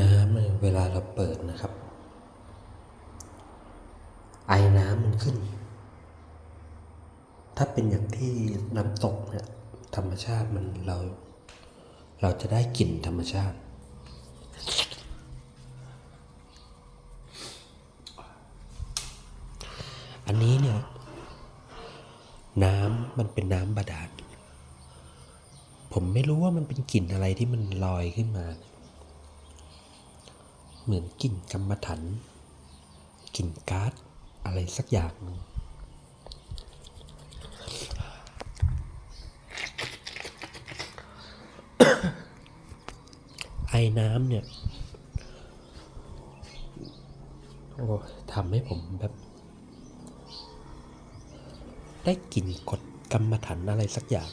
น้ำเวลาเราเปิดนะครับ ไอน้ำมันขึ้น ถ้าเป็นอย่างที่น้ำตกเนี่ยธรรมชาติมันเรา เราจะได้กลิ่นธรรมชาติ อันนี้เนี่ย น้ำมันเป็นน้ำบาดาลผมไม่รู้ว่ามันเป็นกลิ่นอะไรที่มันลอยขึ้นมาเเหมือนกลิ่นกรรมฐานกลิ่นก๊าซอะไรสักอย่างนึงไอ้น้ำเนี่ย โอ้ทำให้ผมแบบ ได้กลิ่นกดกรรมฐานอะไรสักอย่าง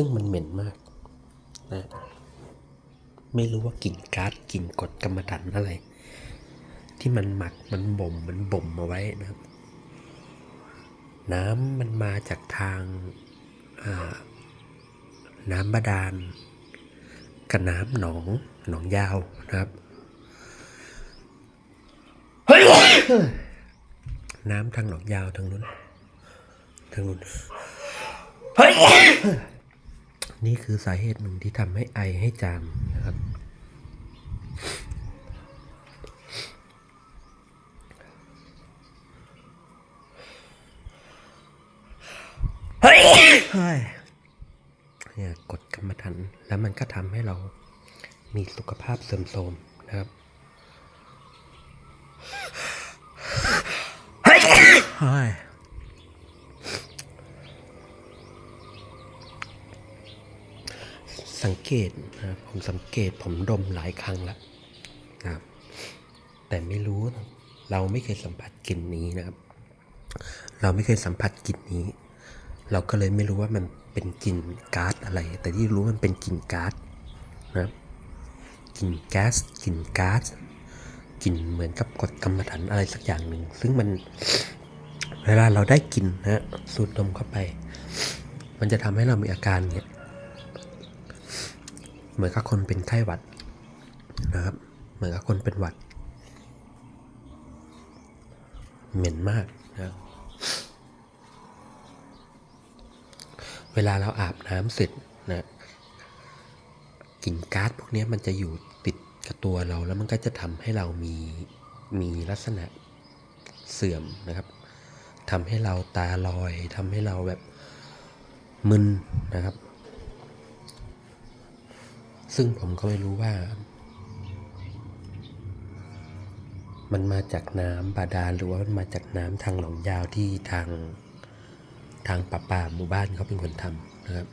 ซึ่งมันเหม็นมากนะไม่รู้ว่ากลิ่นก๊าซกลิ่นกดกรรมฐานอะไร ที่มันหมักมันบ่มมันบ่มมาไว้นะครับ น้ำมันมาจากทางาน้ำบาดาลกับน้ำหนองหนองยาวนะครับน้ำทางหนองยาวทางนู้นทางนู้น นี่คือสาเหตุหนึ่งที่ทำให้ไอให้จามนะครับ เฮ้ยเนี่ยกดกรรมฐานแล้วมันก็ทำให้เรามีสุขภาพเสื่อมโทรมนะครับเฮ้ย สัง เกตนะผมสังเกตผมดมหลายครั้งแล้วนะครับ แต่ไม่รู้เราไม่เคยสัมผัสกลิ่นนี้นะครับ เราไม่เคยสัมผัสกลิ่นนี้ เราก็เลยไม่รู้ว่ามันเป็นกลิ่นก๊าซอะไร แต่ที่รู้มันเป็นกลิ่นก๊าซนะครับกลิ่นแก๊สกลิ่นก๊าซกลิ่นเหมือนกับกดกรรมฐานอะไรสักอย่างหนึ่ง ซึ่งมันเวลาเราได้กลิ่นนะฮะสูดดมเข้าไป มันจะทำให้เรามีอาการเนี่ย เหมือนกับคนเป็นไข้หวัดนะครับ เหมือนกับคนเป็นหวัด เหม็นมากนะครับเวลาเราอาบน้ำเสร็จนะกลิ่นก๊าซพวกนี้มันจะอยู่ติดกับตัวเราแล้วมันก็จะทำให้เรามีมีลักษณะเสื่อมนะครับทำให้เราตาลอยทำให้เราแบบมึนนะครับ ซึ่งผมก็ไม่รู้ว่า มันมาจากน้ำบาดาลหรือว่ามันมาจากน้ำทางหลองยาวที่ทางทางป่าป่าหมู่บ้านเขาเป็นคนทำนะครับ